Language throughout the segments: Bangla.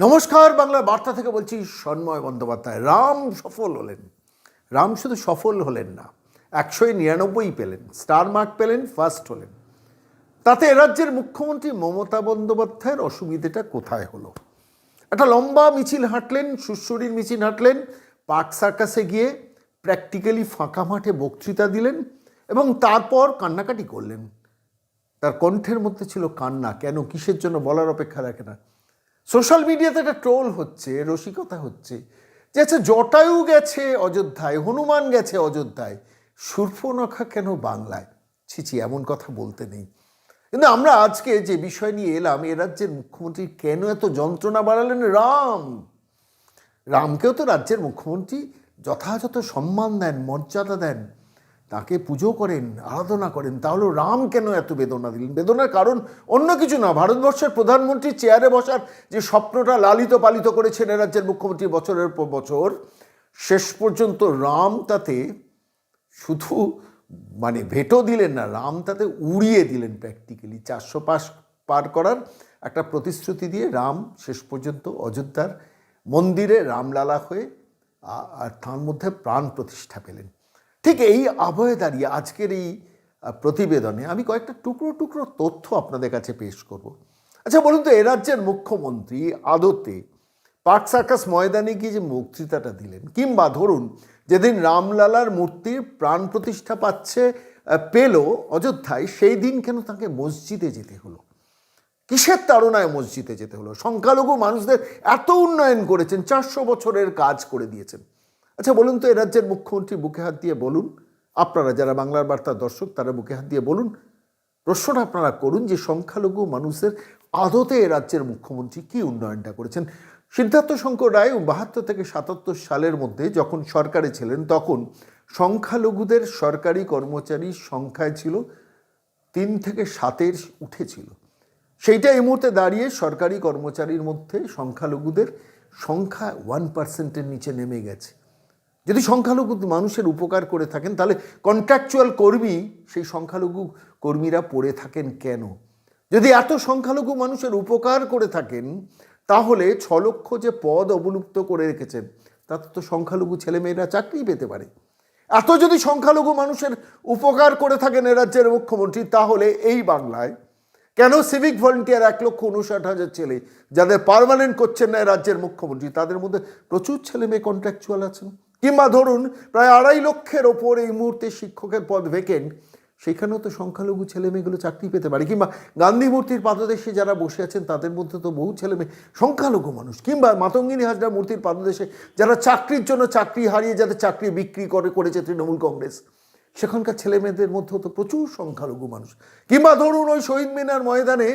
নমস্কার, বাংলা বার্তা থেকে বলছি সন্ময় বন্দ্যোপাধ্যায়। রাম সফল হলেন। রাম শুধু সফল হলেন না একশোয় নিরানব্বই পেলেন, স্টার মার্ক পেলেন ফার্স্ট হলেন। তাতে রাজ্যের মুখ্যমন্ত্রী মমতা বন্দ্যোপাধ্যায়ের অসুবিধেটা কোথায় হলো? একটা লম্বা মিছিল হাঁটলেন সুশ্বরীর মিছিল হাঁটলেন, পার্ক সার্কাসে গিয়ে প্র্যাকটিক্যালি ফাঁকা মাঠে বক্তৃতা দিলেন এবং তারপর কান্নাকাটি করলেন। তার কণ্ঠের মধ্যে ছিল কান্না। কেন? কিসের জন্য? বলার অপেক্ষা রাখে না। সোশ্যাল মিডিয়াতে একটা ট্রোল হচ্ছে, রসিকতা হচ্ছে, যে আচ্ছা জটায়ু গেছে অযোধ্যায়, হনুমান গেছে অযোধ্যায় সুর্পনখা কেন বাংলায়? ছিছি এমন কথা বলতে নেই। কিন্তু আমরা আজকে যে বিষয় নিয়ে এলাম, এ রাজ্যের মুখ্যমন্ত্রী কেন এত যন্ত্রণা বাড়ালেন? রাম! রামকেও তো রাজ্যের মুখ্যমন্ত্রী যথাযথ সম্মান দেন, মর্যাদা দেন। তাকে পুজো করেন, আরাধনা করেন, তাহলে রাম কেন এত বেদনা দিলেন? বেদনার কারণ অন্য কিছু না, ভারতবর্ষের প্রধানমন্ত্রী চেয়ারে বসার যে স্বপ্নটা লালিত পালিত করেছেন রাজ্যের মুখ্যমন্ত্রী বছরের পর বছর, শেষ পর্যন্ত রাম তাতে শুধু মানে ভেটো দিলেন না, রাম তাতে উড়িয়ে দিলেন প্র্যাকটিক্যালি চারশো পাশ পার করার একটা প্রতিশ্রুতি দিয়ে রাম শেষ পর্যন্ত অযোধ্যার মন্দিরে রামলালা হয়ে আর তার মধ্যে প্রাণ প্রতিষ্ঠা পেলেন। ঠিক এই আবহে দাঁড়িয়ে আজকের এই প্রতিবেদনে আমি কয়েকটা টুকরো টুকরো তথ্য আপনাদের কাছে পেশ করব। আচ্ছা বলুন তো, এ রাজ্যের মুখ্যমন্ত্রী আদতে পার্ক সার্কাস ময়দানে গিয়ে যে বক্তৃতাটা দিলেন, কিংবা ধরুন যেদিন রামলালার মূর্তির প্রাণ প্রতিষ্ঠা পাচ্ছে পেল অযোধ্যায়, সেই দিন কেন তাকে মসজিদে যেতে হলো? কিসের তাড়নায় মসজিদে যেতে হলো? সংখ্যালঘু মানুষদের এত উন্নয়ন করেছেন, চারশো বছরের কাজ করে দিয়েছেন। আচ্ছা বলুন তো, এ রাজ্যের মুখ্যমন্ত্রী বুকে হাত দিয়ে বলুন, আপনারা যারা বাংলার বার্তা দর্শক, তারা বুকে হাত দিয়ে বলুন, প্রশ্নটা আপনারা করুন যে সংখ্যালঘু মানুষের আদতে এ রাজ্যের মুখ্যমন্ত্রী কি উন্নয়নটা করেছেন? সিদ্ধার্থ শঙ্কর রায় বাহাত্তর থেকে সাতাত্তর সালের মধ্যে যখন সরকারে ছিলেন, তখন সংখ্যালঘুদের সরকারি কর্মচারীর সংখ্যায় ছিল তিন থেকে সাতের উঠেছিল। সেইটা এই মুহূর্তে দাঁড়িয়ে সরকারি কর্মচারীর মধ্যে সংখ্যালঘুদের সংখ্যা ওয়ান পার্সেন্টের নিচে নেমে গেছে। যদি সংখ্যালঘু মানুষের উপকার করে থাকেন, তাহলে কন্ট্রাকচুয়াল কর্মী, সেই সংখ্যালঘু কর্মীরা পড়ে থাকেন কেন? যদি এত সংখ্যালঘু মানুষের উপকার করে থাকেন, তাহলে ছ লক্ষ যে পদ অবলুপ্ত করে রেখেছেন, তাতে তো সংখ্যালঘু ছেলেমেয়েরা চাকরি পেতে পারে। এত যদি সংখ্যালঘু মানুষের উপকার করে থাকেন এ রাজ্যের মুখ্যমন্ত্রী, তাহলে এই বাংলায় কেন সিভিক ভলেন্টিয়ার এক লক্ষ উনষাট হাজার ছেলে, যাদের পার্মানেন্ট করছেন না রাজ্যের মুখ্যমন্ত্রী, তাদের মধ্যে প্রচুর ছেলে মেয়ে কন্ট্রাকচুয়াল আছেন? কিংবা ধরুন প্রায় আড়াই লক্ষের ওপর এই মুহূর্তে শিক্ষকের পদ ভেকেন্ট সেখানেও তো সংখ্যালঘু ছেলে মেয়েগুলো চাকরি পেতে পারে। কিংবা গান্ধী মূর্তির পাদদেশে যারা বসে আছেন, তাদের মধ্যে তো বহু ছেলে মেয়ে সংখ্যালঘু মানুষ। কিংবা মাতঙ্গিনী হাজরা মূর্তির পাদদেশে যারা চাকরির জন্য চাকরি হারিয়ে যাদের চাকরি বিক্রি করে, করেছে তৃণমূল কংগ্রেস, সেখানকার ছেলে মেয়েদের মধ্যেও তো প্রচুর সংখ্যালঘু মানুষ। কিংবা ধরুন ওই শহীদ মিনার ময়দানে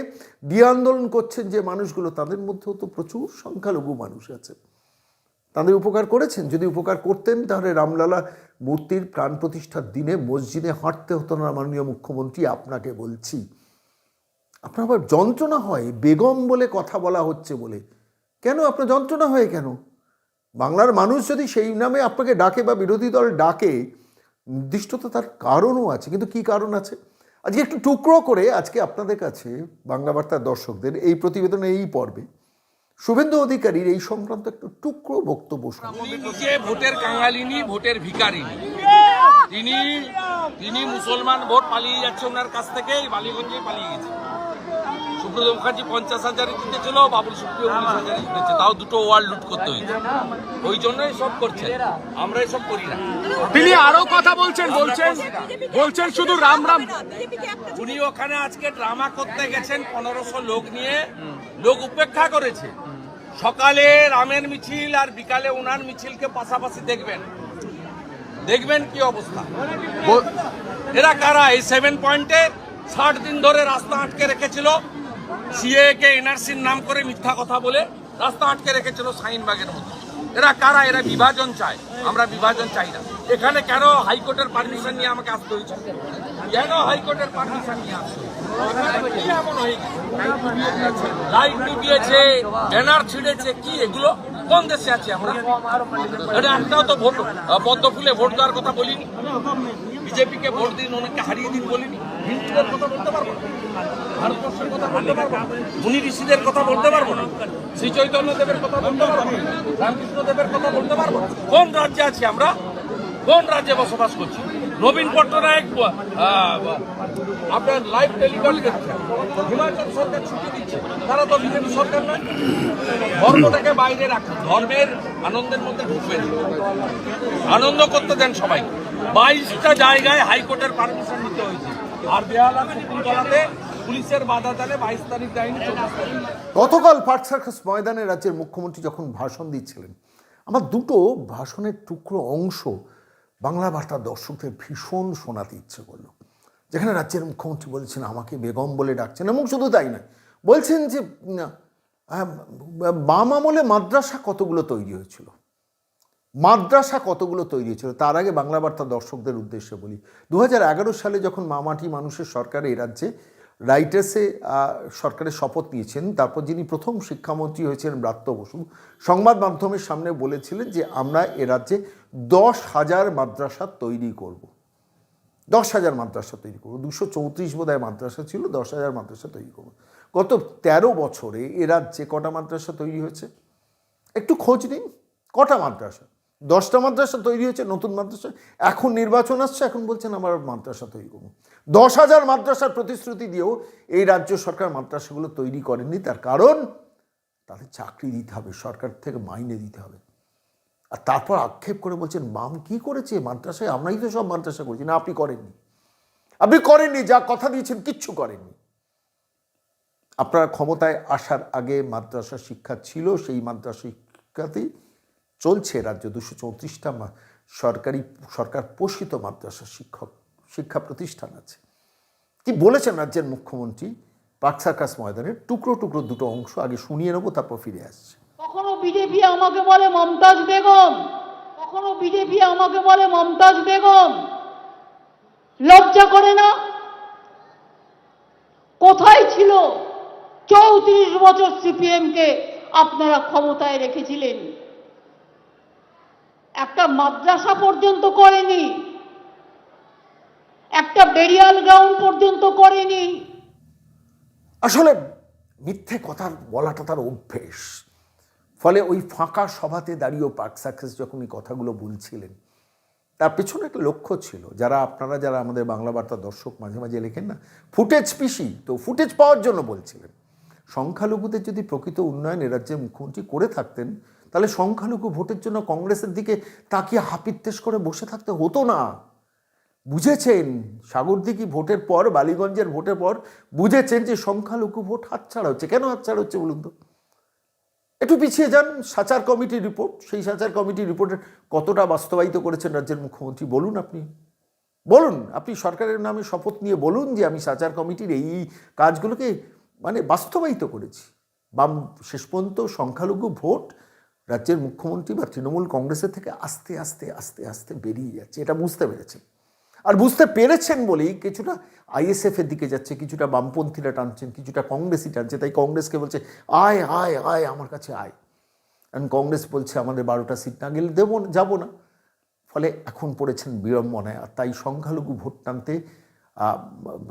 দিয়ে আন্দোলন করছেন যে মানুষগুলো, তাদের মধ্যেও তো প্রচুর সংখ্যালঘু মানুষ আছে। তাদের উপকার করেছেন। যদি উপকার করতেন, তাহলে রামলালা মূর্তির প্রাণ প্রতিষ্ঠার দিনে মসজিদে হাঁটতে হতো না, মাননীয় মুখ্যমন্ত্রী, আপনাকে বলছি। আপনার আবার যন্ত্রণা হয়, বেগম বলে কথা বলা হচ্ছে বলে। কেন? আপনার যন্ত্রণা হয় কেন? বাংলার মানুষ যদি সেই নামে আপনাকে ডাকে বা বিরোধী দল ডাকে নির্দিষ্ট তো তার কারণও আছে। কিন্তু কি কারণ আছে? আজকে একটু টুকরো করে আজকে আপনাদের কাছে বাংলা বার্তার দর্শকদের এই প্রতিবেদনে এই পর্বে শুভেন্দু অধিকারীর এই সংক্রান্ত একটু টুকরো বক্তব্য শুনুন। উনি নিজে ভোটের কাঙালিনী ভোটের ভিকারিনী তিনি তিনি মুসলমান ভোট পালিয়ে যাচ্ছে ওনার কাছ থেকে বালিগঞ্জে পালিয়ে গেছে। সুব্রত মুখার্জি পঞ্চাশ হাজারে জিতেছিল বাবুল সুপ্রিয় উনিশ হাজারে জিতেছে। তাও দুটো ওয়ার্ল্ড লুট করতে হয়েছে। ওই জন্যই সব করছে আমরা এসব করি না। তিনি আরও কথা বলছেন বলছেন বলছেন শুধু রাম রাম। উনি ওখানে আজকে ড্রামা করতে গেছেন পনেরোশো লোক নিয়ে। লোক উপেক্ষা করেছে। সকালে রামের মিছিল আর বিকালে উনার মিছিলকে পাশাপাশি দেখবেন। দেখবেন কি অবস্থা? এরা কারা? এই সেভেন পয়েন্টে ষাট দিন ধরে রাস্তা আটকে রেখেছিল। সিএ কে এনআরসির নাম করে মিথ্যা কথা বলে রাস্তা আটকে রেখেছিল শাহিনবাগের মধ্যে এরা কারা? এরা বিভাজন চায়। আমরা বিভাজন চাই না। এখানে কেন হাইকোর্টের পারমিশন নিয়ে আমাকে আসতে হয়েছে? কেন হাইকোর্টের পারমিশন নিয়ে আসতে লাইট নিভিয়েছে ব্যানার ছিঁড়েছে, কি এগুলো? কোন দেশে আছে আমরা? এটা একটাও তো ভোট পদ্ম ফুলে ভোট দেওয়ার কথা বলিনি। বিজেপিকে ভোট দিন ওনাকে হারিয়ে দিন বলিনি। হিন্দুদের কথা বলতে পারব ভারতবর্ষের কথা বলতে পারব ঋষিদের কথা বলতে পারব না। শ্রী চৈতন্য দেবের কথা বলতে পারব রামকৃষ্ণ দেবের কথা বলতে পারব কোন রাজ্যে আছি আমরা? কোন রাজ্যে বসবাস করছি? নবীন পট্টনায়ক আপনার লাইভ টেলিকাস্ট দেখছেন। হিমাচল সরকার ছুটি দিচ্ছে। তারা তো বিজেপি সরকার নয়। ধর্মটাকে বাইরে রাখুন ধর্মের আনন্দের মধ্যে ঢুকবেন আনন্দ করতে দেন সবাই। বাইশটা জায়গায় হাইকোর্টের পারমিশন নিতে হয়েছে। আর বেহালা শকুন্তলাতে পুলিশের বাধা বাইশ তারিখ। গতকাল পার্ক সার্কাস ময়দানে রাজ্যের মুখ্যমন্ত্রী যখন ভাষণ দিচ্ছিলেন, আমার দুটো ভাষণের টুকরো অংশ বাংলা বার্তার দর্শকদের ভীষণ শোনাতে ইচ্ছে করল। যেখানে রাজ্যের মুখ্যমন্ত্রী বলছেন আমাকে বেগম বলে ডাকছেন। এবং শুধু তাই নয় বলছেন যে আহ, বাম আমলে মাদ্রাসা কতগুলো তৈরি হয়েছিল? মাদ্রাসা কতগুলো তৈরি হয়েছিল? তার আগে বাংলা বার্তা দর্শকদের উদ্দেশ্যে বলি দু হাজার এগারো সালে যখন মামাটি মানুষের সরকার এই রাজ্যে রাইটার্সে সরকারের শপথ নিয়েছেন। তারপর যিনি প্রথম শিক্ষামন্ত্রী হয়েছেন ব্রাত্য বসু। সংবাদ মাধ্যমের সামনে বলেছিলেন যে, আমরা এ রাজ্যে দশ হাজার মাদ্রাসা তৈরি করব। দশ হাজার মাদ্রাসা তৈরি করব। দুশো চৌত্রিশ বোধহয় মাদ্রাসা ছিল, দশ হাজার মাদ্রাসা তৈরি করব। গত তেরো বছরে এ রাজ্যে কটা মাদ্রাসা তৈরি হয়েছে? একটু খোঁজ নিন। কটা মাদ্রাসা? দশটা মাদ্রাসা তৈরি হয়েছে, নতুন মাদ্রাসা। এখন নির্বাচন আসছে, এখন বলছেন আমার মাদ্রাসা তৈরি করব। দশ হাজার মাদ্রাসার প্রতিশ্রুতি দিয়েও এই রাজ্য সরকার মাদ্রাসাগুলো তৈরি করেননি, তার কারণ তাদের চাকরি দিতে হবে, সরকার থেকে মাইনে দিতে হবে। আর তারপর আক্ষেপ করে বলছেন, বাম কি করেছে মাদ্রাসায়? আমরাই তো সব মাদ্রাসা করেছি। না, আপনি করেননি। আপনি করেননি, যা কথা দিয়েছেন কিচ্ছু করেননি। আপনারা ক্ষমতায় আসার আগে মাদ্রাসা শিক্ষা ছিল, সেই মাদ্রাসা শিক্ষাতেই চলছে রাজ্য দুশো চৌত্রিশটা সরকারি, সরকার পোষিত মাদ্রাসা শিক্ষক, শিক্ষা প্রতিষ্ঠান আছে। কি বলেছেন রাজ্যের মুখ্যমন্ত্রী? সার্কাস ময়দানের টুকরো টুকরো দুটো অংশ আগে শুনিয়ে নেব, তারপর ফিরে আসছে। কখনো বিজেপি আমাকে বলে মমতাজ বেগম? কখনো বিজেপি আমাকে বলে মমতাজ বেগম? লজ্জা করে না? কোথায় ছিল চৌত্রিশ বছর সিপিএম কে আপনারা ক্ষমতায় রেখেছিলেন? একটা মাদ্রাসা পর্যন্ত করেনি। একটা বেরিয়াল গ্রাউন্ড পর্যন্ত করেনি। আসলে মিথ্যে কথা বলাটা তার অভ্যেস। ফলে ওই ফাঁকা সভাতে দাঁড়িয়েও পার্ক সাকসেস যখন এই কথাগুলো বলছিলেন, তার পেছনে একটা লক্ষ্য ছিল। যারা আপনারা যারা আমাদের বাংলা বার্তা দর্শক মাঝে মাঝে লেখেন না ফুটেজ পিসি, তো ফুটেজ পাওয়ার জন্য বলছিলেন। সংখ্যালঘুদের যদি প্রকৃত উন্নয়ন এ রাজ্যের মুখ্যমন্ত্রী করে থাকতেন তাহলে সংখ্যালঘু ভোটের জন্য কংগ্রেসের দিকে তাকিয়ে হাপিত্তেশ করে বসে থাকতে হতো না। বুঝেছেন? সাগরদিঘি ভোটের পর, বালিগঞ্জের ভোটের পর বুঝেছেন যে সংখ্যালঘু ভোট হাতছাড়া হচ্ছে। কেন হাতছাড়া হচ্ছে বলুন তো? একটু পিছিয়ে যান, সাচার কমিটির রিপোর্ট। সেই সাচার কমিটির রিপোর্টের কতটা বাস্তবায়িত করেছেন রাজ্যের মুখ্যমন্ত্রী বলুন আপনি। বলুন, আপনি সরকারের নামে শপথ নিয়ে বলুন যে আমি সাচার কমিটির এই কাজগুলোকে মানে বাস্তবায়িত করেছি। বাম, শেষ পর্যন্ত সংখ্যালঘু ভোট রাজ্যের মুখ্যমন্ত্রী বা তৃণমূল কংগ্রেসের থেকে আস্তে আস্তে আস্তে আস্তে বেরিয়ে যাচ্ছে। এটা বুঝতে পেরেছেন। আর বুঝতে পেরেছেন বলেই কিছুটা আইএসএফের দিকে যাচ্ছে, কিছুটা বামপন্থীরা টানছেন, কিছুটা কংগ্রেসই টানছে। তাই কংগ্রেসকে বলছে, আয় আয় আয়, আমার কাছে আয়। কারণ কংগ্রেস বলছে, আমাদের বারোটা সিট না গেলে দেবো যাব না। ফলে এখন পড়েছেন বিড়ম্বনায়। আর তাই সংখ্যালঘু ভোট টানতে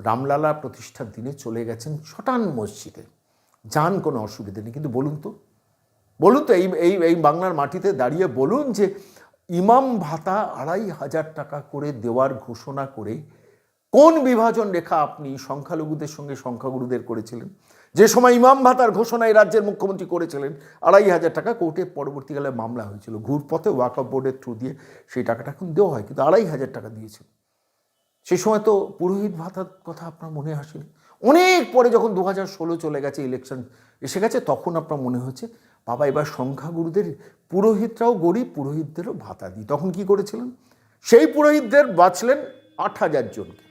রামলালা প্রতিষ্ঠার দিনে চলে গেছেন শটান মসজিদে। যান কোনো অসুবিধে নেই। কিন্তু বলুন তো বলুন তো, এই এই এই বাংলার মাটিতে দাঁড়িয়ে বলুন যে ইমাম ভাতা আড়াই হাজার টাকা করে দেওয়ার ঘোষণা করে কোন বিভাজন রেখা আপনি সংখ্যালঘুদের সঙ্গে সংখ্যাগুরুদের করেছিলেন? যে সময় ইমাম ভাতার ঘোষণা এই রাজ্যের মুখ্যমন্ত্রী করেছিলেন, আড়াই হাজার টাকা কোর্টে পরবর্তীকালে মামলা হয়েছিল। ঘুরপথে ওয়াকআপ বোর্ডের থ্রু দিয়ে সেই টাকাটা এখন দেওয়া হয়, কিন্তু আড়াই হাজার টাকা দিয়েছিল সেই সময় তো পুরোহিত ভাতার কথা আপনার মনে আসেনি? অনেক পরে যখন দু হাজার ষোলো চলে গেছে ইলেকশন এসে গেছে, তখন আপনার মনে হচ্ছে বাবা, এবার সংখ্যাগুরুদের, পুরোহিতরাও গরিব, পুরোহিতদেরও ভাতা দিই। তখন কি করেছিলেন? সেই পুরোহিতদের বাঁচলেন আট হাজার জনকে।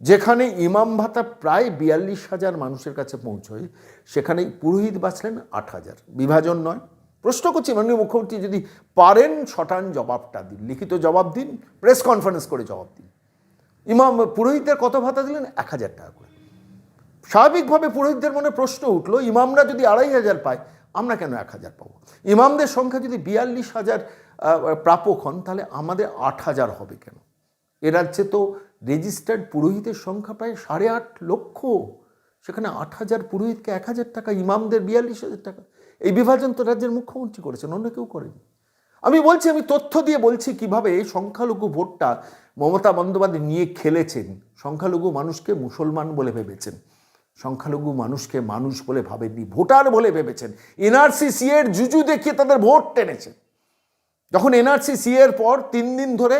যেখানে ইমাম ভাতা প্রায় বিয়াল্লিশ হাজার মানুষের কাছে পৌঁছয় সেখানে পুরোহিত বাঁচলেন আট হাজার। বিভাজন নয়। প্রশ্ন করছি, মাননীয় মুখ্যমন্ত্রী, যদি পারেন শটান জবাবটা দিন। লিখিত জবাব দিন, প্রেস কনফারেন্স করে জবাব দিন। ইমাম, পুরোহিতদের কত ভাতা দিলেন? এক হাজার টাকা করে। স্বাভাবিকভাবে পুরোহিতদের মনে প্রশ্ন উঠল, ইমামরা যদি আড়াই হাজার পায় আমরা কেন এক হাজার পাবো? ইমামদের সংখ্যা যদি বিয়াল্লিশ হাজার প্রাপক হন, তাহলে আমাদের আট হাজার হবে কেন? এ রাজ্যে তো রেজিস্টার্ড পুরোহিতের সংখ্যা প্রায় সাড়ে আট লক্ষ। সেখানে আট হাজার পুরোহিতকে এক হাজার টাকা, ইমামদের বিয়াল্লিশ হাজার টাকা। এই বিভাজন তো রাজ্যের মুখ্যমন্ত্রী করেছেন, অন্য কেউ করেনি। আমি বলছি, আমি তথ্য দিয়ে বলছি কীভাবে সংখ্যালঘু ভোটটা মমতা বন্দ্যোপাধ্যায় নিয়ে খেলেছেন। সংখ্যালঘু মানুষকে মুসলমান বলে ভেবেছেন। সংখ্যালঘু মানুষকে মানুষ বলে ভাবেননি, ভোটার বলে ভেবেছেন। এনআরসি সি এর জুজু দেখিয়ে তাদের ভোট টেনেছেন। যখন এনআরসি সি এর পর তিন দিন ধরে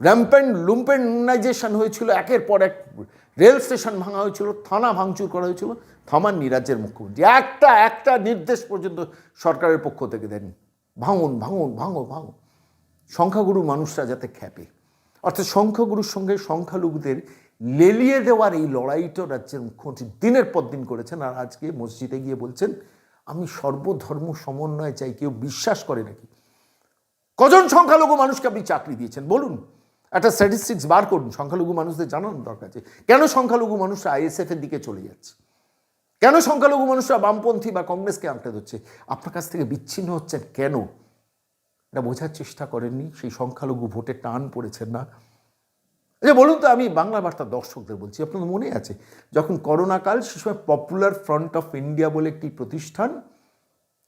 র্যাম্পেন্ট লুম্পেনাইজেশন হয়েছিল, একের পর এক রেল স্টেশন ভাঙা হয়েছিল, থানা ভাঙচুর করা হয়েছিল, থামাননি রাজ্যের মুখ্যমন্ত্রী। একটা একটা নির্দেশ পর্যন্ত সরকারের পক্ষ থেকে দেননি। ভাঙুন ভাঙুন ভাঙো ভাঙো সংখ্যাগুরু মানুষরা যাতে খ্যাপে। অর্থাৎ সংখ্যাগুরুর সঙ্গে সংখ্যালঘুদের লেলিয়ে দেওয়ার এই লড়াইটা রাজ্যের মুখ্যমন্ত্রী দিনের পর দিন করেছেন আর আজকে মসজিদে গিয়ে বলছেন, আমি সর্বধর্ম সমন্বয় চাই, কেউ বিশ্বাস করে নাকি? কজন সংখ্যালঘু মানুষকে আপনি চাকরি দিয়েছেন? বলুন, একটা স্ট্যাটিস্টিক্স বার করুন, সংখ্যালঘু মানুষদের জানানো দরকার আছে। কেন সংখ্যালঘু মানুষরা আইএসএফ এর দিকে চলে যাচ্ছে? কেন সংখ্যালঘু মানুষরা বামপন্থী বা কংগ্রেসকে আঁকড়ে ধরছে? আপনার কাছ থেকে বিচ্ছিন্ন হচ্ছেন কেন? এটা বোঝার চেষ্টা করেননি, সেই সংখ্যালঘু ভোটে টান পড়েছেন না। যে বলুন তো, আমি বাংলা বার্তা দর্শকদের বলছি, আপনাদের মনে আছে, যখন করোনাকাল সে সময় পপুলার ফ্রন্ট অফ ইন্ডিয়া বলে একটি প্রতিষ্ঠান,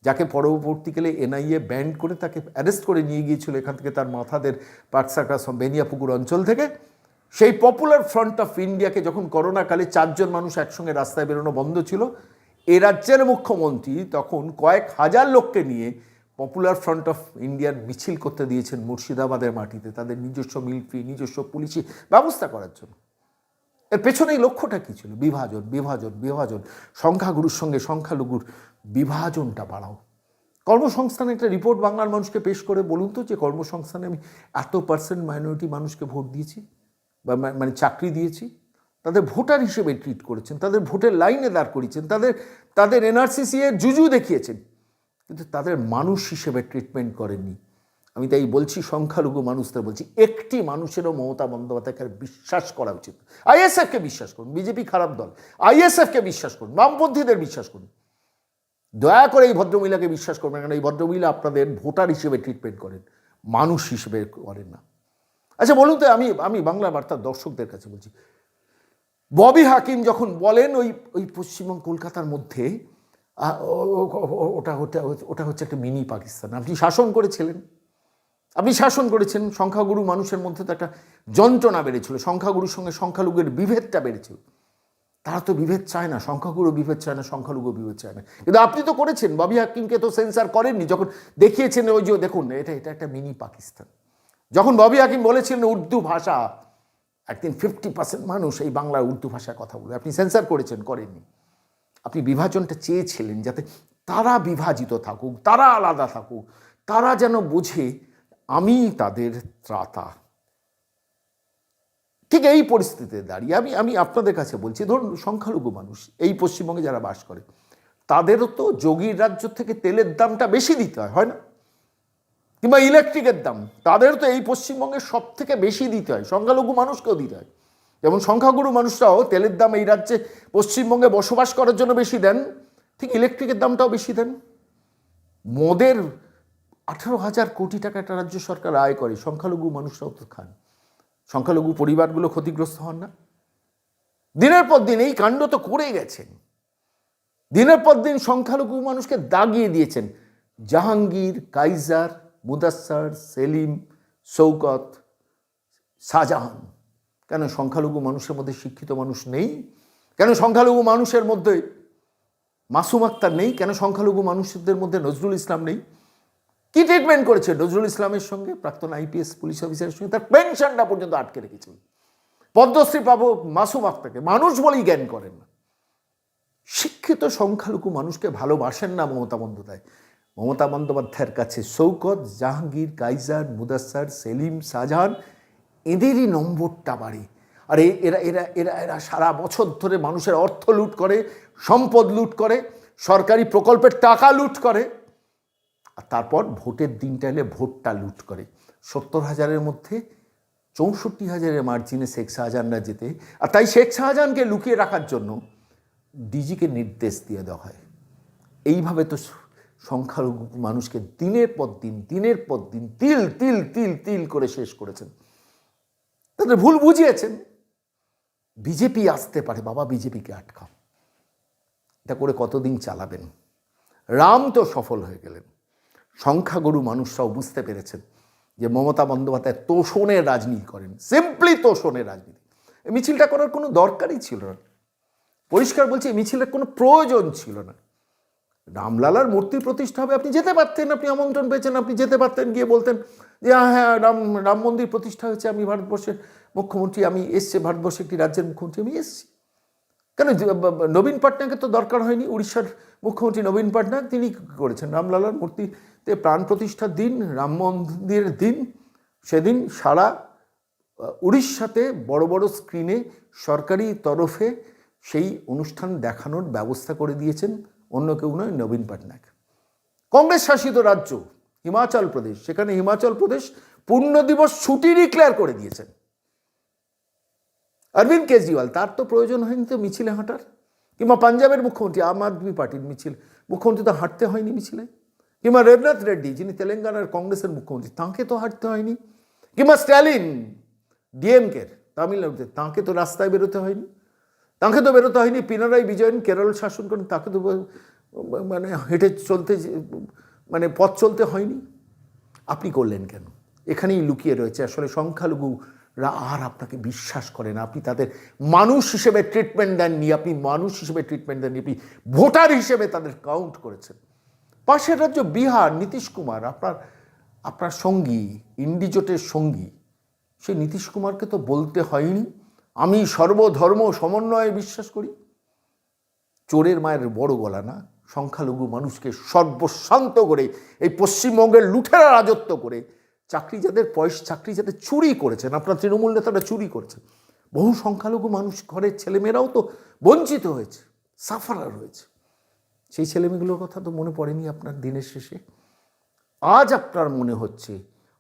যাকে পরবর্তীকালে এনআইএ ব্যান্ড করে তাকে অ্যারেস্ট করে নিয়ে গিয়েছিল এখান থেকে তার মাথাদের পাটসাকাস বেনিয়াপুকুর অঞ্চল থেকে, সেই পপুলার ফ্রন্ট অফ ইন্ডিয়াকে যখন করোনাকালে চারজন মানুষ একসঙ্গে রাস্তায় বেরোনো বন্ধ ছিল, এ রাজ্যের মুখ্যমন্ত্রী তখন কয়েক হাজার লোককে নিয়ে পপুলার ফ্রন্ট অফ ইন্ডিয়ার মিছিল করতে দিয়েছেন মুর্শিদাবাদের মাটিতে, তাদের নিজস্ব মিলিটারি, নিজস্ব পুলিশি ব্যবস্থা করার জন্য। এর পেছনে এই লক্ষ্যটা কী ছিল? বিভাজন বিভাজন বিভাজন। সংখ্যাগুরুর সঙ্গে সংখ্যালঘুর বিভাজনটা বাড়াও। কর্মসংস্থানে একটা রিপোর্ট বাংলার মানুষকে পেশ করে। বলুন তো যে কর্মসংস্থানে আমি এত পার্সেন্ট মাইনরিটি মানুষকে ভোট দিয়েছি? বা মানে চাকরি দিয়েছি? তাদের ভোটার হিসেবে ট্রিট করেছেন, তাদের ভোটের লাইনে দাঁড় করিয়েছেন, তাদের তাদের এনআরসিসি এর জুজু দেখিয়েছেন। কিন্তু তাদের মানুষ হিসেবে ট্রিটমেন্ট করেননি। আমি তাই বলছি, সংখ্যালঘু মানুষদের বলছি, একটি মানুষেরও মমতা বন্দ্যোপাধ্যায়কে বিশ্বাস করা উচিত। আইএসএফকে বিশ্বাস করুন, বিজেপি খারাপ দল। আইএসএফকে বিশ্বাস করুন, বামপন্থীদের বিশ্বাস করুন। দয়া করে এই ভদ্রমহিলাকে বিশ্বাস করবেন কারণ এই ভদ্রমহিলা আপনাদের ভোটার হিসেবে ট্রিটমেন্ট করেন, মানুষ হিসেবে করেন না। আচ্ছা বলুন তো, আমি আমি বাংলা বার্তার দর্শকদের কাছে বলছি, ববি হাকিম যখন বলেন ওই ওই পশ্চিমবঙ্গ, কলকাতার মধ্যে ওটা ওটা ওটা হচ্ছে একটা মিনি পাকিস্তান। আপনি শাসন করেছিলেন। আপনি শাসন করেছেন, সংখ্যাগুরু মানুষের মধ্যে তো একটা যন্ত্রণা বেড়েছিল, সংখ্যাগুরুর সঙ্গে সংখ্যালঘুর বিভেদটা বেড়েছিল। তারা তো বিভেদ চায় না, সংখ্যাগুরু বিভেদ চায় না, সংখ্যালঘু বিভেদ চায় না। কিন্তু আপনি তো করেছেন, ববি হাকিমকে তো সেন্সার করেননি, যখন দেখিয়েছেন ওই যে, দেখুন, এটা এটা একটা মিনি পাকিস্তান। যখন ববি হাকিম বলেছিলেন উর্দু ভাষা, একদিন ফিফটি পার্সেন্ট মানুষ এই বাংলার উর্দু ভাষায় কথা বলে আপনি সেন্সার করেছেন, করেননি। আপনি বিভাজনটা চেয়েছিলেন যাতে তারা বিভাজিত থাকুক, তারা আলাদা থাকুক, তারা যেন বোঝে আমি তাদের ত্রাতা। ঠিক এই পরিস্থিতিতে দাঁড়িয়ে আমি আমি আপনাদের কাছে বলছি, ধরুন সংখ্যালঘু মানুষ, এই পশ্চিমবঙ্গে যারা বাস করে, তাদেরও তো যোগীর রাজ্য থেকে তেলের দামটা বেশি দিতে হয় হয় না? কিংবা ইলেকট্রিকের দাম তাদের তো এই পশ্চিমবঙ্গে সব থেকে বেশি দিতে হয়, সংখ্যালঘু মানুষকেও দিতে হয়। যেমন সংখ্যাগুরু মানুষরাও তেলের দাম এই রাজ্যে পশ্চিমবঙ্গে বসবাস করার জন্য বেশি দেন, ঠিক ইলেকট্রিকের দামটাও বেশি দেন। মদের আঠারো হাজার কোটি টাকা একটা রাজ্য সরকার আয় করে, সংখ্যালঘু মানুষরাও তো খান। সংখ্যালঘু পরিবারগুলো ক্ষতিগ্রস্ত হন না। দিনের পর দিন এই কাণ্ড তো করে গেছেন। দিনের পর দিন সংখ্যালঘু মানুষকে দাগিয়ে দিয়েছেন। জাহাঙ্গীর, কাইজার, মুদাস্সার, সেলিম, শৌকত, শাহজাহান। কেন সংখ্যালঘু মানুষের মধ্যে শিক্ষিত মানুষ নেই? কেন সংখ্যালঘু মানুষের মধ্যে মাসুম আক্তার নেই? কেন সংখ্যালঘু মানুষদের মধ্যে নজরুল ইসলাম নেই? কি ট্রিটমেন্ট করেছে নজরুল ইসলামের সঙ্গে? প্রাক্তন আইপিএস পুলিশ অফিসারের সঙ্গে তার পেনশনটা পর্যন্ত আটকে রেখেছিল। পদ্মশ্রী পাবো মাসুম আক্তাকে মানুষ বলেই জ্ঞান করেন না। শিক্ষিত সংখ্যালঘু মানুষকে ভালোবাসেন না মমতা বন্দ্যোপাধ্যায়। মমতা বন্দ্যোপাধ্যায়ের কাছে শৌকত, জাহাঙ্গীর, কাইজার, মুদাস্সার, সেলিম, শাহজাহান এদেরই নম্বরটা বাড়ে। আর এরা এরা এরা এরা সারা বছর ধরে মানুষের অর্থ লুট করে, সম্পদ লুট করে, সরকারি প্রকল্পের টাকা লুট করে, আর তারপর ভোটের দিনটা এলে ভোটটা লুট করে। সত্তর হাজারের মধ্যে চৌষট্টি হাজারের মার্জিনে শেখ শাহজাহানরা যেতে আর তাই শেখ শাহজাহানকে লুকিয়ে রাখার জন্য ডিজিকে নির্দেশ দিয়ে দেওয়া হয়। এইভাবে তো সংখ্যালঘু মানুষকে দিনের পর দিন, দিনের পর দিন তিল তিল তিল তিল করে শেষ করেছেন। তাদের ভুল বুঝিয়েছেন। বিজেপি আসতে পারে, বাবা বিজেপিকে আটকাও। এটা করে কতদিন চালাবেন? রাম তো সফল হয়ে গেলেন। সংখ্যাগুরু মানুষরাও বুঝতে পেরেছেন যে মমতা বন্দ্যোপাধ্যায় তোষণের রাজনীতি করেন সিম্পলি তোষণের রাজনীতি। মিছিলটা করার কোনো দরকারই ছিল না। পরিষ্কার বলছি মিছিলের কোনো প্রয়োজন ছিল না। রামলালার মূর্তি প্রতিষ্ঠা হবে, আপনি যেতে পারতেন, আপনি আমন্ত্রণ পেয়েছেন, আপনি যেতে পারতেন, গিয়ে বলতেন যে হ্যাঁ রাম রাম মন্দির প্রতিষ্ঠা হয়েছে। আমি ভারতবর্ষের মুখ্যমন্ত্রী, আমি এসছে ভারতবর্ষে একটি রাজ্যের মুখ্যমন্ত্রী, আমি এসছি। কেন? নবীন পটনায়কের তো দরকার হয়নি, উড়িষ্যার মুখ্যমন্ত্রী নবীন পটনায়ক তিনি করেছেন? রামলালার মূর্তিতে প্রাণ প্রতিষ্ঠার দিন, রাম মন্দিরের দিন, সেদিন সারা উড়িষ্যাতে বড় বড় স্ক্রিনে সরকারি তরফে সেই অনুষ্ঠান দেখানোর ব্যবস্থা করে দিয়েছেন। অন্য কেউ নয়, নবীন পটনায়ক কংগ্রেস শাসিত রাজ্য হিমাচল প্রদেশ। সেখানে হিমাচল প্রদেশ পূর্ণ দিবস ছুটি ডিক্লেয়ার করে দিয়েছেন অরবিন্দ কেজরিওয়াল, তার তো প্রয়োজন হয়নি তো মিছিলে হাঁটার? কিংবা পাঞ্জাবের মুখ্যমন্ত্রী, আম আদমি পার্টির মিছিল, মুখ্যমন্ত্রী তো হাঁটতে হয়নি মিছিলে? কিংবা রবীন্দ্রনাথ রেড্ডি, যিনি তেলেঙ্গানার কংগ্রেসের মুখ্যমন্ত্রী, তাঁকে তো হাঁটতে হয়নি? কিংবা স্ট্যালিন, ডিএমকের, তামিলনাড়ুতে, তাঁকে তো রাস্তায় বেরোতে হয়নি? তাঁকে তো বেরোতে হয়নি, পিনারাই বিজয়ন, কেরল শাসন করেন, তাকে তো মানে হেঁটে চলতে মানে পথ চলতে হয়নি। আপনি করলেন কেন? এখানেই লুকিয়ে রয়েছে। আসলে সংখ্যালঘুরা আর আপনাকে বিশ্বাস করে না। আপনি তাদের মানুষ হিসেবে ট্রিটমেন্ট দেননি। আপনি মানুষ হিসেবে ট্রিটমেন্ট দেননি। আপনি ভোটার হিসেবে তাদের কাউন্ট করেছেন। পাশের রাজ্য বিহার, নীতিশ কুমার, আপনার আপনার সঙ্গী, ইন্ডিজোটের সঙ্গী, সে নীতিশ কুমারকে তো বলতে হয়নি। আমি সর্বধর্ম সমন্বয়ে বিশ্বাস করি। চোরের মায়ের বড় গলা না। সংখ্যালঘু মানুষকে সর্বশান্ত করে, এই পশ্চিমবঙ্গের লুঠেরা রাজত্ব করে, চাকরি যাদের পয়সা, চাকরি যাদের চুরি করেছেন, আপনার তৃণমূল নেতারা চুরি করেছেন, বহু সংখ্যালঘু মানুষ ঘরের ছেলেমেয়েরাও তো বঞ্চিত হয়েছে সাফারার হয়েছে সেই ছেলেমেয়েগুলোর কথা তো মনে পড়েনি আপনার দিনের শেষে? আজ আপনার মনে হচ্ছে,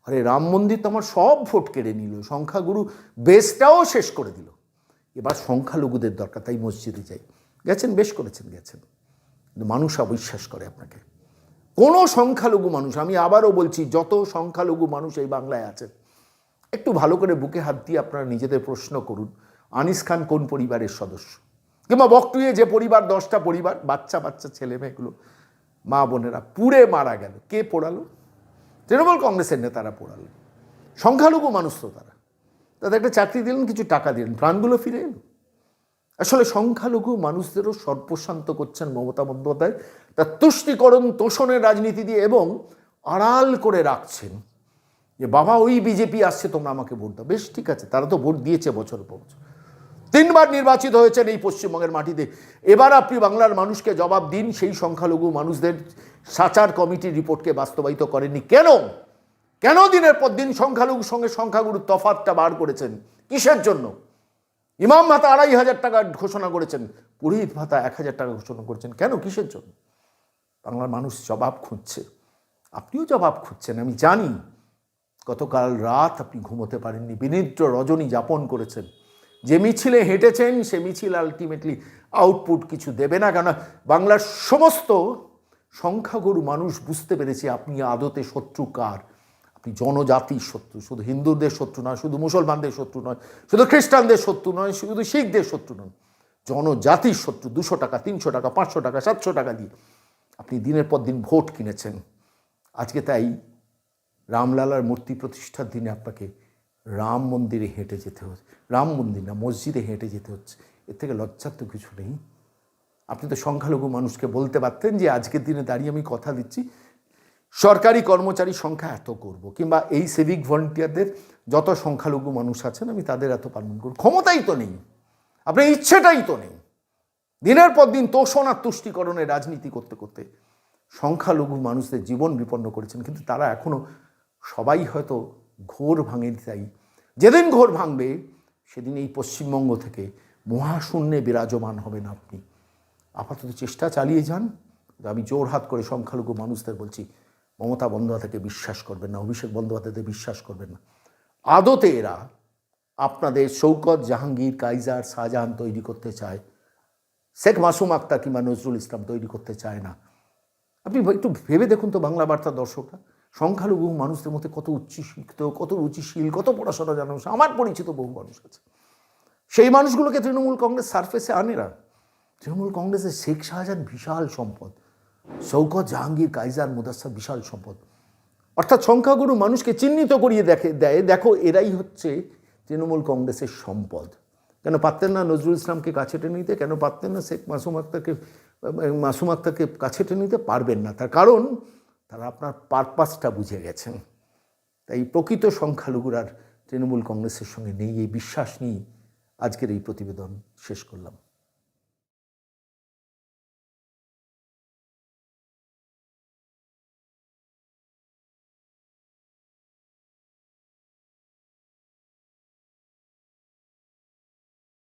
আরে রাম মন্দির তো আমার সব ভোট কেড়ে নিল, সংখ্যাগুরু বেসটাও শেষ করে দিল। এবার সংখ্যালঘুদের দরকার, তাই মসজিদে যাই। গেছেন, বেশ করেছেন, গেছেন। মানুষ অবিশ্বাস করে আপনাকে। কোনো সংখ্যালঘু মানুষ, আমি আবারও বলছি, যত সংখ্যালঘু মানুষ এই বাংলায় আছেন একটু ভালো করে বুকে হাত দিয়ে আপনারা নিজেদের প্রশ্ন করুন, আনিস খান কোন পরিবারের সদস্য? কিংবা বকটুয়ে যে পরিবার, দশটা পরিবার, বাচ্চা বাচ্চা, ছেলে মেয়েগুলো মা বোনেরা, পুড়ে মারা গেল, কে পোড়ালো? তৃণমূল কংগ্রেসের নেতারা পোড়ালো। সংখ্যালঘু মানুষ তো তারা। তাদের একটা চাকরি দিলেন, কিছু টাকা দিলেন, প্রাণগুলো ফিরে এলো। আসলে সংখ্যালঘু মানুষদেরও সর্বশান্ত করছেন মমতা বন্দ্যোপাধ্যায়। তার তুষ্টিকরণ, তোষণের রাজনীতি দিয়ে এবং আড়াল করে রাখছেন। যে বাবা, ওই বিজেপি আসছে, তোমরা আমাকে ভোট দাও। বেশ, ঠিক আছে, তারা তো ভোট দিয়েছে বছর পর বছর। তিনবার নির্বাচিত হয়েছেন এই পশ্চিমবঙ্গের মাটিতে। এবার আপনি বাংলার মানুষকে জবাব দিন, সেই সংখ্যালঘু মানুষদের সাচার কমিটির রিপোর্টকে বাস্তবায়িত করেনি কেন? কেন দিনের পর দিন সংখ্যালঘুর সঙ্গে সংখ্যাগুরুর তফাতটা বার করেছেন? কিসের জন্য? ইমাম ভাতা আড়াই হাজার টাকা ঘোষণা করেছেন, পুরোহিত ভাতা এক হাজার টাকা ঘোষণা করেছেন। কেন? কিসের জন্য? বাংলার মানুষ জবাব খুঁজছে। আপনিও জবাব খুঁজছেন, আমি জানি। গতকাল রাত আপনি ঘুমোতে পারেননি। বিনিদ্র রজনী যাপন করেছেন। যে মিছিলে হেঁটেছেন, সে মিছিল আলটিমেটলি আউটপুট কিছু দেবে না কেন? বাংলার সমস্ত সংখ্যাগুরু মানুষ বুঝতে পেরেছে আপনি আদতে শত্রু কার। আপনি জনজাতির শত্রু, শুধু হিন্দুদের শত্রু নয়, শুধু মুসলমানদের শত্রু নয়, শুধু খ্রিস্টানদের শত্রু নয়, শুধু শিখদের শত্রু নয়, জনজাতির শত্রু দুশো টাকা, তিনশো টাকা, পাঁচশো টাকা, সাতশো টাকা দিয়ে আপনি দিনের পর দিন ভোট কিনেছেন। আজকে তাই রামলালার মূর্তি প্রতিষ্ঠার দিনে আপনাকে রাম মন্দিরে হেঁটে যেতে হচ্ছে, রাম মন্দির না, মসজিদে হেঁটে যেতে হচ্ছে। এর থেকে লজ্জার তো কিছু নেই। আপনি তো সংখ্যালঘু মানুষকে বলতে পারতেন যে আজকের দিনে দাঁড়িয়ে আমি কথা দিচ্ছি সরকারি কর্মচারী সংখ্যা এত করব, কিংবা এই সিভিক ভলেন্টিয়ারদের যত সংখ্যালঘু মানুষ আছেন, আমি তাদের এত পালন করব। ক্ষমতাই তো নেই। আপনার ইচ্ছেটাই তো নেই। দিনের পর দিন তোষণ আর তুষ্টিকরণের রাজনীতি করতে করতে সংখ্যালঘু মানুষদের জীবন বিপন্ন করেছেন, কিন্তু তারা এখনও সবাই হয়তো ঘোর ভাঙেনি তাই যেদিন ঘোর ভাঙবে, সেদিন এই পশ্চিমবঙ্গ থেকে মহাশূন্যে বিরাজমান হবেন আপনি। আপাতত চেষ্টা চালিয়ে যান। আমি জোর হাত করে সংখ্যালঘু মানুষদের বলছি মমতা বন্দ্যোপাধ্যায়কে বিশ্বাস করবেন না, অভিষেক বন্দ্যোপাধ্যায়কে বিশ্বাস করবেন না। আদতে এরা আপনাদের শৌকত, জাহাঙ্গীর, কাইজার, শাহজাহান তৈরি করতে চায়। শেখ মাসুম আক্তার কিংবা নজরুল ইসলাম তৈরি করতে চায় না। আপনি একটু ভেবে দেখুন তো বাংলা বার্তা দর্শকরা। সংখ্যালঘু মানুষদের মধ্যে কত উচ্চশিক্ষিত, কত রুচিশীল, কত পড়াশোনা জানা মানুষ। আমার পরিচিত বহু মানুষ আছে। সেই মানুষগুলোকে তৃণমূল কংগ্রেস সারফেসে আনে না। তৃণমূল কংগ্রেসের শেখ শাহজাহান বিশাল সম্পদ। শৌকত জাহাঙ্গীর, কাইজার মুদাস্সার বিশাল সম্পদ। অর্থাৎ সংখ্যাগুরু মানুষকে চিহ্নিত করিয়ে দেখে, দেয়, দেখো এরাই হচ্ছে তৃণমূল কংগ্রেসের সম্পদ। কেন পারতেন না নজরুল ইসলামকে কাছে টেনে নিতে? কেন পারতেন না শেখ মাসুম আক্তারকে মাসুম আক্তারকে কাছে টেনে নিতে? পারবেন না। তার কারণ, তারা আপনার পারপাসটা বুঝে গেছেন। তাই প্রকৃত সংখ্যালঘুরার তৃণমূল কংগ্রেসের সঙ্গে নেই, এই বিশ্বাস নিয়েই আজকের এই প্রতিবেদন শেষ করলাম।